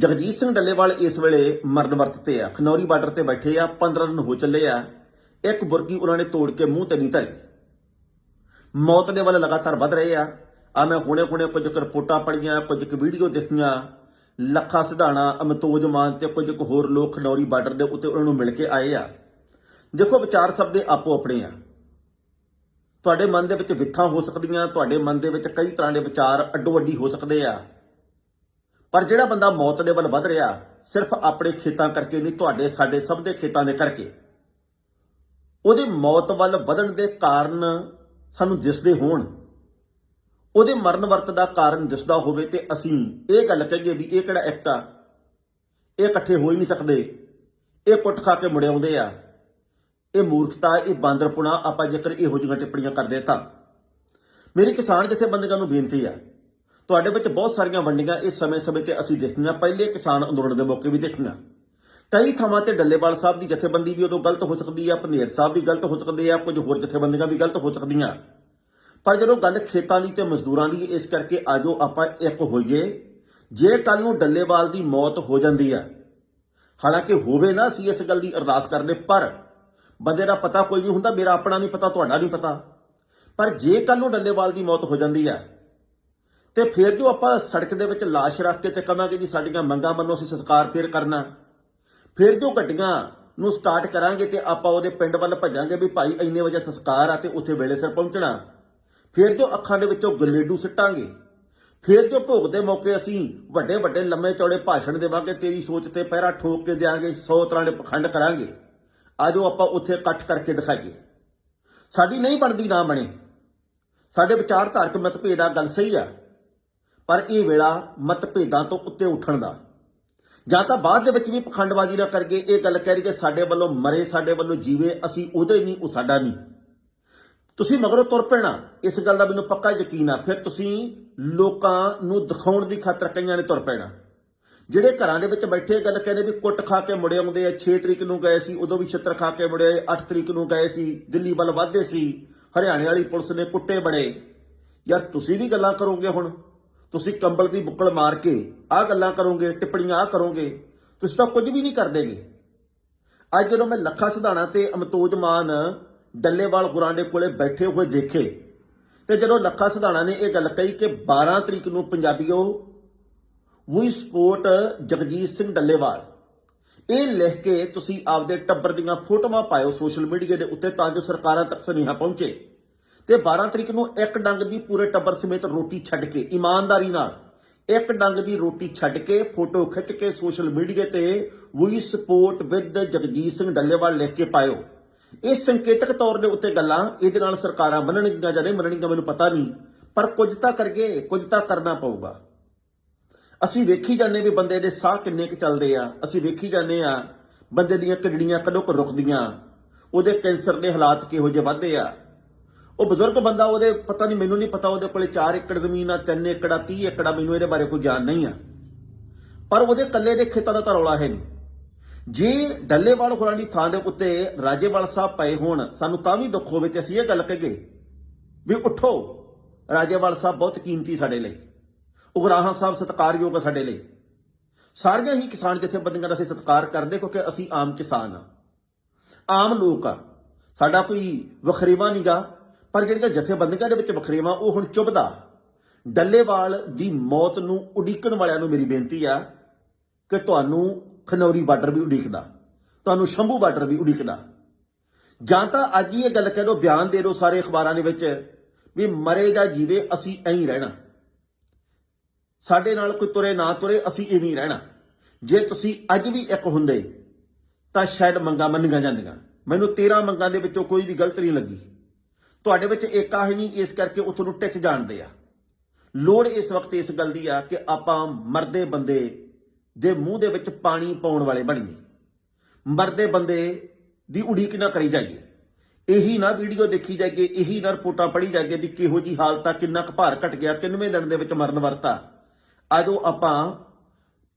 ਜਗਜੀਤ ਸਿੰਘ ਡੱਲੇਵਾਲ ਇਸ ਵੇਲੇ ਮਰਨ ਵਰਤ ਤੇ ਆ। ਖਨੌਰੀ ਬਾਰਡਰ ਤੇ ਬੈਠੇ ਆ 15 ਦਿਨ ਹੋ ਚੱਲੇ ਆ। ਇੱਕ ਬੁਰਕੀ ਉਹਨਾਂ ਨੇ ਤੋੜ ਕੇ ਮੂੰਹ ਤੇ ਨਹੀਂ ਧਰੀ। ਮੌਤ ਦੇ ਵੱਲ ਲਗਾਤਾਰ ਵੱਧ ਰਹੇ ਆ। ਆ ਮੈਂ ਹੁਣੇ ਹੁਣੇ ਕੁਝ ਕੁ ਰਿਪੋਰਟਾਂ ਪੜੀਆਂ ਕੁਝ ਕੁ ਵੀਡੀਓ ਦੇਖੀਆਂ। ਲੱਖਾ ਸਿਧਾਣਾ, ਅਮਤੋਜ ਮਾਨ ਤੇ ਕੁਝ ਕੁ ਹੋਰ ਲੋਕ ਖਨੌਰੀ ਬਾਰਡਰ ਦੇ ਉੱਤੇ ਉਹਨਾਂ ਨੂੰ ਮਿਲ ਕੇ ਆਏ ਆ। ਦੇਖੋ, ਵਿਚਾਰ ਸਭ ਦੇ ਆਪੋ ਆਪਣੇ ਆ। ਤੁਹਾਡੇ ਮਨ ਦੇ ਵਿੱਚ ਵਿਥਾਂ ਹੋ ਸਕਦੀਆਂ, ਤੁਹਾਡੇ ਮਨ ਦੇ ਵਿੱਚ ਕਈ ਤਰ੍ਹਾਂ ਦੇ ਵਿਚਾਰ ਅੱਡੋ ਅੱਡੀ ਹੋ ਸਕਦੇ ਆ। ਪਰ ਜਿਹੜਾ ਬੰਦਾ ਮੌਤ ਦੇ ਵੱਲ ਵੱਧ ਰਿਹਾ, ਸਿਰਫ ਆਪਣੇ ਖੇਤਾਂ ਕਰਕੇ ਨਹੀਂ, ਤੁਹਾਡੇ, ਸਾਡੇ ਸਭ ਦੇ ਖੇਤਾਂ ਦੇ ਕਰਕੇ। ਉਹਦੇ ਮੌਤ ਵੱਲ ਵਧਣ ਦੇ ਕਾਰਨ ਸਾਨੂੰ ਦਿਸਦੇ ਹੋਣ। ਉਹਦੇ ਮਰਨ ਵਰਤ ਦਾ ਕਾਰਨ ਦਿਸਦਾ ਹੋਵੇ ਤੇ ਅਸੀਂ ਇਹ ਗੱਲ ਕਹੀਏ ਵੀ ਇਹ ਕਿਹੜਾ ਇੱਕ ਆ? ਇਹ ਇਕੱਠੇ ਹੋ ਹੀ ਨਹੀਂ ਸਕਦੇ। ਇਹ ਕੁੱਟ ਖਾ ਕੇ ਮੁੜ ਆਉਂਦੇ ਆ। ਇਹ ਮੂਰਖਤਾ, ਇਹ ਬਾਂਦਰਪੁਣਾ ਆਪਾਂ ਜੇਕਰ ਇਹੋ ਜਿਹੀਆਂ ਟਿੱਪਣੀਆਂ ਕਰਦੇ ਤਾਂ। ਮੇਰੀ ਕਿਸਾਨ ਜਥੇਬੰਦੀਆਂ ਨੂੰ ਬੇਨਤੀ ਆ ਤੁਹਾਡੇ ਵਿੱਚ ਬਹੁਤ ਸਾਰੀਆਂ ਵੰਡੀਆਂ ਇਸ ਸਮੇਂ-ਸਮੇਂ ਤੇ ਅਸੀਂ ਦੇਖੀਆਂ। ਪਹਿਲੇ ਕਿਸਾਨ ਅੰਦੋਲਨ ਦੇ ਮੌਕੇ ਵੀ ਦੇਖੀਆਂ। ਕਈ ਥਾਵਾਂ ਤੇ ਡੱਲੇਵਾਲ ਸਾਹਿਬ ਦੀ ਜਥੇਬੰਦੀ ਵੀ ਉਦੋਂ ਗਲਤ ਹੋ ਸਕਦੀ ਆ ਭਨੇਰ ਸਾਹਿਬ ਵੀ ਗਲਤ ਹੋ ਸਕਦੇ ਆ, ਕੁਝ ਹੋਰ ਜਥੇਬੰਦੀਆਂ ਵੀ ਗਲਤ ਹੋ ਸਕਦੀਆਂ। ਪਰ ਜਦੋਂ ਗੱਲ ਖੇਤਾਂ ਦੀ ਤੇ ਮਜ਼ਦੂਰਾਂ ਦੀ, ਇਸ ਕਰਕੇ ਆਜੋ ਆਪਾਂ ਇੱਕ ਹੋਈਏ ਜੇ। ਕੱਲ ਨੂੰ ਡੱਲੇਵਾਲ ਦੀ ਮੌਤ ਹੋ ਜਾਂਦੀ ਆ, ਹਾਲਾਂਕਿ ਹੋਵੇ ਨਾ ਅਸੀਂ ਇਸ ਗੱਲ ਦੀ ਅਰਦਾਸ ਕਰਦੇ, ਪਰ ਬੰਦੇ ਦਾ ਪਤਾ ਕੋਈ ਨਹੀਂ ਹੁੰਦਾ, ਮੇਰਾ ਆਪਣਾ ਨਹੀਂ ਪਤਾ, ਤੁਹਾਡਾ ਨਹੀਂ ਪਤਾ। ਪਰ ਜੇ ਕੱਲ ਨੂੰ ਡੱਲੇਵਾਲ ਦੀ ਮੌਤ ਹੋ ਜਾਂਦੀ ਆ ਤੇ ਫਿਰ ਜੋ ਆਪਾਂ ਸੜਕ ਦੇ ਵਿੱਚ ਲਾਸ਼ ਰੱਖ ਕੇ ਤੇ ਕਹਾਂਗੇ ਜੀ ਸਾਡੀਆਂ ਮੰਗਾਂ ਮੰਨੋ, ਅਸੀਂ ਸੰਸਕਾਰ ਫੇਰ ਕਰਨਾ। ਫਿਰ ਜੋ ਗੱਡੀਆਂ ਨੂੰ ਸਟਾਰਟ ਕਰਾਂਗੇ ਤੇ ਆਪਾਂ ਉਹਦੇ ਪਿੰਡ ਵੱਲ ਭੱਜਾਂਗੇ ਵੀ ਭਾਈ ਇੰਨੇ ਵਜੇ ਸੰਸਕਾਰ ਆ ਤੇ ਉੱਥੇ ਵੇਲੇ ਸਿਰ ਪਹੁੰਚਣਾ। ਫਿਰ ਜੋ ਅੱਖਾਂ ਦੇ ਵਿੱਚੋਂ ਗਲੇਡੂ ਸਿੱਟਾਂਗੇ। ਫਿਰ ਜੋ ਭੋਗ ਦੇ ਮੌਕੇ ਅਸੀਂ ਵੱਡੇ ਵੱਡੇ ਲੰਮੇ ਚੌੜੇ ਭਾਸ਼ਣ ਦੇਵਾਂਗੇ, ਤੇਰੀ ਸੋਚ ਤੇ ਪਹਿਰਾ ਠੋਕ ਕੇ ਦਿਆਂਗੇ 100 ਤਰ੍ਹਾਂ ਦੇ ਪਖੰਡ ਕਰਾਂਗੇ। ਆਜੋ ਆਪਾਂ ਉੱਥੇ ਇਕੱਠ ਕਰਕੇ ਦਿਖਾਈਏ। ਸਾਡੀ ਨਹੀਂ ਬਣਦੀ ਨਾ ਬਣੇ। ਸਾਡੇ ਵਿਚਾਰਧਾਰਕ ਮਤਭੇਦ ਆ, ਗੱਲ ਸਹੀ ਆ। ਪਰ ਇਹ ਵੇਲਾ ਮਤਭੇਦਾਂ ਤੋਂ ਉੱਤੇ ਉੱਠਣ ਦਾ। ਜਾਂ ਤਾਂ ਬਾਅਦ ਦੇ ਵਿੱਚ ਵੀ ਪਖੰਡਬਾਜ਼ੀ ਨਾ ਕਰਕੇ ਇਹ ਗੱਲ ਕਹਿ ਰਹੀ ਕਿ ਸਾਡੇ ਵੱਲੋਂ ਮਰੇ, ਸਾਡੇ ਵੱਲੋਂ ਜੀਵੇ, ਅਸੀਂ ਉਹਦੇ ਨਹੀਂ, ਉਹ ਸਾਡਾ ਨਹੀਂ। ਤੁਸੀਂ ਮਗਰੋਂ ਤੁਰ ਪੈਣਾ, ਇਸ ਗੱਲ ਦਾ ਮੈਨੂੰ ਪੱਕਾ ਯਕੀਨ ਆ। ਫਿਰ ਤੁਸੀਂ ਲੋਕਾਂ ਨੂੰ ਦਿਖਾਉਣ ਦੀ ਖਾਤਰ ਕਈਆਂ ਨੇ ਤੁਰ ਪੈਣਾ। ਜਿਹੜੇ ਘਰਾਂ ਦੇ ਵਿੱਚ ਬੈਠੇ ਗੱਲ ਕਹਿੰਦੇ ਵੀ ਕੁੱਟ ਖਾ ਕੇ ਮੁੜੇ ਆਉਂਦੇ ਆ 6 ਤਰੀਕ ਨੂੰ ਗਏ ਸੀ, ਉਦੋਂ ਵੀ ਛਿੱਤਰ ਖਾ ਕੇ ਮੁੜੇ ਆਏ 8 ਤਰੀਕ ਨੂੰ ਗਏ ਸੀ, ਦਿੱਲੀ ਵੱਲ ਵਾਧੇ ਸੀ, ਹਰਿਆਣੇ ਵਾਲੀ ਪੁਲਿਸ ਨੇ ਕੁੱਟੇ ਬੜੇ ਯਾਰ ਤੁਸੀਂ ਵੀ ਗੱਲਾਂ ਕਰੋਗੇ ਹੁਣ। ਤੁਸੀਂ ਕੰਬਲ ਦੀ ਬੁੱਕਲ ਮਾਰ ਕੇ ਆਹ ਗੱਲਾਂ ਕਰੋਗੇ, ਟਿੱਪਣੀਆਂ ਆਹ ਕਰੋਗੇ, ਤੁਸੀਂ ਤਾਂ ਕੁਝ ਵੀ ਨਹੀਂ ਕਰਦੇਗੇ ਅੱਜ ਜਦੋਂ ਮੈਂ ਲੱਖਾ ਸਿਧਾਣਾ ਤੇ ਅਮਤੋਜ ਮਾਨ ਡੱਲੇਵਾਲ ਗੁਰਾਂ ਦੇ ਕੋਲੇ ਬੈਠੇ ਹੋਏ ਦੇਖੇ, ਤੇ ਜਦੋਂ ਲੱਖਾ ਸਿਧਾਣਾ ਨੇ ਇਹ ਗੱਲ ਕਹੀ ਕਿ 12 ਤਰੀਕ ਨੂੰ ਪੰਜਾਬੀਓ ਵੀ ਸਪੋਰਟ ਜਗਜੀਤ ਸਿੰਘ ਡੱਲੇਵਾਲ। ਇਹ ਲਿਖ ਕੇ ਤੁਸੀਂ ਆਪਦੇ ਟੱਬਰ ਦੀਆਂ ਫੋਟੋਆਂ ਪਾਇਓ ਸੋਸ਼ਲ ਮੀਡੀਆ ਦੇ ਉੱਤੇ ਤਾਂ ਜੋ ਸਰਕਾਰਾਂ ਤੱਕ ਸੁਨੇਹਾ ਪਹੁੰਚੇ। ਤੇ 12 ਤਰੀਕ ਨੂੰ ਇੱਕ ਡੰਗ ਦੀ ਪੂਰੇ ਟੱਬਰ ਸਮੇਤ ਰੋਟੀ ਛੱਡ ਕੇ, ਇਮਾਨਦਾਰੀ ਨਾਲ ਇੱਕ ਡੰਗ ਦੀ ਰੋਟੀ ਛੱਡ ਕੇ ਫੋਟੋ ਖਿੱਚ ਕੇ ਸੋਸ਼ਲ ਮੀਡੀਆ ਤੇ ਵੀ ਸਪੋਰਟ ਵਿਦ ਜਗਜੀਤ ਸਿੰਘ ਡੱਲੇਵਾਲ ਲਿਖ ਕੇ ਪਾਇਓ। ਇਹ ਸੰਕੇਤਕ ਤੌਰ ਦੇ ਉੱਤੇ ਗੱਲਾਂ ਇਹਦੇ ਨਾਲ ਸਰਕਾਰਾਂ ਮੰਨਣਗੀਆਂ ਜਾਂ ਨਹੀਂ ਮੰਨਣਗੀਆਂ ਮੈਨੂੰ ਪਤਾ ਨਹੀਂ, ਪਰ ਕੁਝ ਤਾਂ ਕਰਗੇ, ਕੁਝ ਤਾਂ ਕਰਨਾ ਪਊਗਾ। ਅਸੀਂ ਵੇਖੀ ਜਾਂਦੇ ਵੀ ਬੰਦੇ ਦੇ ਸਾਹ ਕਿੰਨੇ ਕੁ ਚੱਲਦੇ ਆ, ਅਸੀਂ ਵੇਖੀ ਜਾਂਦੇ ਆ ਬੰਦੇ ਦੀਆਂ ਕਿਡਨੀਆਂ ਕਦੋਂ ਕੁ ਰੁਕਦੀਆਂ, ਉਹਦੇ ਕੈਂਸਰ ਦੇ ਹਾਲਾਤ ਕਿਹੋ ਜਿਹੇ ਵੱਧਦੇ ਆ। ਉਹ ਬਜ਼ੁਰਗ ਬੰਦਾ ਉਹਦੇ, ਪਤਾ ਨਹੀਂ, ਮੈਨੂੰ ਨਹੀਂ ਪਤਾ ਉਹਦੇ ਕੋਲੇ 4 ਏਕੜ ਜ਼ਮੀਨ ਆ 3 ਏਕੜ ਆ 30 ਏਕੜ ਆ, ਮੈਨੂੰ ਇਹਦੇ ਬਾਰੇ ਕੋਈ ਗਿਆਨ ਨਹੀਂ ਆ। ਪਰ ਉਹਦੇ ਕੱਲੇ ਦੇ ਖੇਤਾਂ ਦਾ ਤਾਂ ਰੌਲਾ ਹੈ ਨਹੀਂ। ਜੇ ਡੱਲੇਵਾਲ ਹੋਰਾਂ ਦੀ ਥਾਂ ਦੇ ਉੱਤੇ ਰਾਜੇਵਾਲ ਸਾਹਿਬ ਪਏ ਹੋਣ, ਸਾਨੂੰ ਤਾਂ ਵੀ ਦੁੱਖ ਹੋਵੇ ਤੇ ਅਸੀਂ ਇਹ ਗੱਲ ਕਹੀਏ ਵੀ ਉੱਠੋ। ਰਾਜੇਵਾਲ ਸਾਹਿਬ ਬਹੁਤ ਕੀਮਤੀ ਸਾਡੇ ਲਈ। ਉਗਰਾਹਾਂ ਸਾਹਿਬ ਸਤਿਕਾਰਯੋਗ ਆ ਸਾਡੇ ਲਈ। ਸਾਰੀਆਂ ਹੀ ਕਿਸਾਨ ਜਥੇਬੰਦੀਆਂ ਦਾ ਅਸੀਂ ਸਤਿਕਾਰ ਕਰਦੇ ਕਿਉਂਕਿ ਅਸੀਂ ਆਮ ਕਿਸਾਨ ਆ। ਆਮ ਲੋਕ ਆ। ਸਾਡਾ ਕੋਈ ਵਖਰੇਵਾ ਨਹੀਂਗਾ ਪਰ ਜਿਹੜੀਆਂ ਜਥੇਬੰਦੀਆਂ ਦੇ ਵਿੱਚ ਵਖਰੇਵਾ ਉਹ ਹੁਣ ਚੁੱਭਦਾ। ਡੱਲੇਵਾਲ ਦੀ ਮੌਤ ਨੂੰ ਉਡੀਕਣ ਵਾਲਿਆਂ ਨੂੰ ਮੇਰੀ ਬੇਨਤੀ ਆ ਕਿ ਤੁਹਾਨੂੰ ਖਨੌਰੀ ਬਾਰਡਰ ਵੀ ਉਡੀਕਦਾ, ਤੁਹਾਨੂੰ ਸ਼ੰਭੂ ਬਾਰਡਰ ਵੀ ਉਡੀਕਦਾ। ਜਾਂ ਤਾਂ ਅੱਜ ਹੀ ਇਹ ਗੱਲ ਕਹਿ ਦਿਓ ਬਿਆਨ ਦੇ ਦਿਓ ਸਾਰੇ ਅਖਬਾਰਾਂ ਦੇ ਵਿੱਚ ਵੀ ਮਰੇਗਾ ਜੀਵੇ ਅਸੀਂ ਐਂ ਹੀ ਰਹਿਣਾ। ਸਾਡੇ ਨਾਲ ਕੋਈ ਤੁਰੇ ਨਾ ਤੁਰੇ ਅਸੀਂ ਇਵੇਂ ਹੀ ਰਹਿਣਾ। ਜੇ ਤੁਸੀਂ ਅੱਜ ਵੀ ਇੱਕ ਹੁੰਦੇ ਤਾਂ ਸ਼ਾਇਦ ਮੰਗਾ ਮੰਨੀਆਂ ਜਾਂਦੀਆਂ। ਮੈਨੂੰ 13 ਮੰਗਾਂ ਦੇ ਵਿੱਚੋਂ ਕੋਈ ਵੀ ਗਲਤ ਨਹੀਂ ਲੱਗੀ। ਤੁਹਾਡੇ ਵਿੱਚ ਏਕਾ ਹੀ ਨਹੀਂ, ਇਸ ਕਰਕੇ ਉਹ ਤੁਹਾਨੂੰ ਟਿਕ ਜਾਣਦੇ ਆ। ਲੋੜ ਇਸ ਵਕਤ ਇਸ ਗੱਲ ਦੀ ਆ ਕਿ ਆਪਾਂ ਮਰਦੇ ਬੰਦੇ ਦੇ ਮੂੰਹ ਦੇ ਵਿੱਚ ਪਾਣੀ ਪਾਉਣ ਵਾਲੇ ਬਣੀਏ। ਮਰਦੇ ਬੰਦੇ ਦੀ ਉਡੀਕ ਨਾ ਕਰੀ ਜਾਈਏ। ਇਹੀ ਨਾ ਵੀਡੀਓ ਦੇਖੀ ਜਾਈਏ, ਇਹੀ ਨਾ ਰਿਪੋਰਟਾਂ ਪੜ੍ਹੀ ਜਾਈਏ ਵੀ ਕਿਹੋ ਜੀ ਹਾਲਤ ਆ, ਕਿੰਨਾ ਕੁ ਭਾਰ ਘਟ ਗਿਆ, ਕਿੰਨਵੇਂ ਦਿਨ ਦੇ ਵਿੱਚ ਮਰਨ ਵਰਤਾ ਆਜੋ ਆਪਾਂ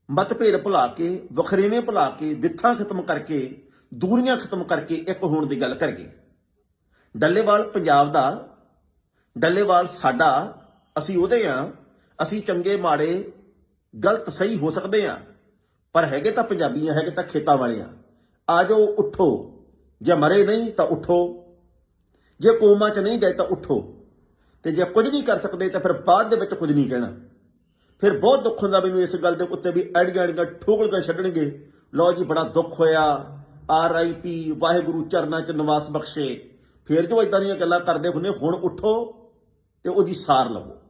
ਮਤਭੇਦ ਭੁਲਾ ਕੇ, ਵਖਰੇਵੇਂ ਭੁਲਾ ਕੇ, ਵਿਥਾਂ ਖਤਮ ਕਰਕੇ, ਦੂਰੀਆਂ ਖਤਮ ਕਰਕੇ ਇੱਕ ਹੋਣ ਦੀ ਗੱਲ ਕਰੀਏ। ਡੱਲੇਵਾਲ ਪੰਜਾਬ ਦਾ, ਡੱਲੇਵਾਲ ਸਾਡਾ, ਅਸੀਂ ਉਹਦੇ ਆ, ਅਸੀਂ ਚੰਗੇ ਮਾੜੇ ਗਲਤ ਸਹੀ ਹੋ ਸਕਦੇ ਆ, ਪਰ ਹੈਗੇ ਤਾਂ ਪੰਜਾਬੀਆਂ, ਹੈਗੇ ਤਾਂ ਖੇਤਾਂ ਵਾਲੇ ਆ ਆ ਜਾਓ, ਉੱਠੋ। ਜੇ ਮਰੇ ਨਹੀਂ ਤਾਂ ਉੱਠੋ। ਜੇ ਕੋਮਾ ਚ ਨਹੀਂ ਗਏ ਤਾਂ ਉੱਠੋ। ਤੇ ਜੇ ਕੁਝ ਨਹੀਂ ਕਰ ਸਕਦੇ ਤਾਂ ਫਿਰ ਬਾਅਦ ਦੇ ਵਿੱਚ ਕੁਝ ਨਹੀਂ ਕਹਿਣਾ। ਫਿਰ ਬਹੁਤ ਦੁੱਖ ਹੁੰਦਾ ਮੈਨੂੰ ਇਸ ਗੱਲ ਦੇ ਉੱਤੇ ਵੀ ਐਡੀਆਂ ਐਡੀਆਂ ਠੋਕਲਗਾ ਛੱਡਣਗੇ। ਲਓ ਜੀ, ਬੜਾ ਦੁੱਖ ਹੋਇਆ। ਆਰ ਆਈ ਪੀ ਵਾਹਿਗੁਰੂ ਚਰਨਾਂ ਚ ਨਿਵਾਸ ਬਖਸ਼ੇ। ਫਿਰ ਜੋ ਇਦਾਂ ਦੀਆਂ ਗੱਲਾਂ ਕਰਦੇ ਹੁੰਦੇ? ਹੁਣ ਉੱਠੋ ਤੇ ਉਹਦੀ ਸਾਰ ਲਵੋ।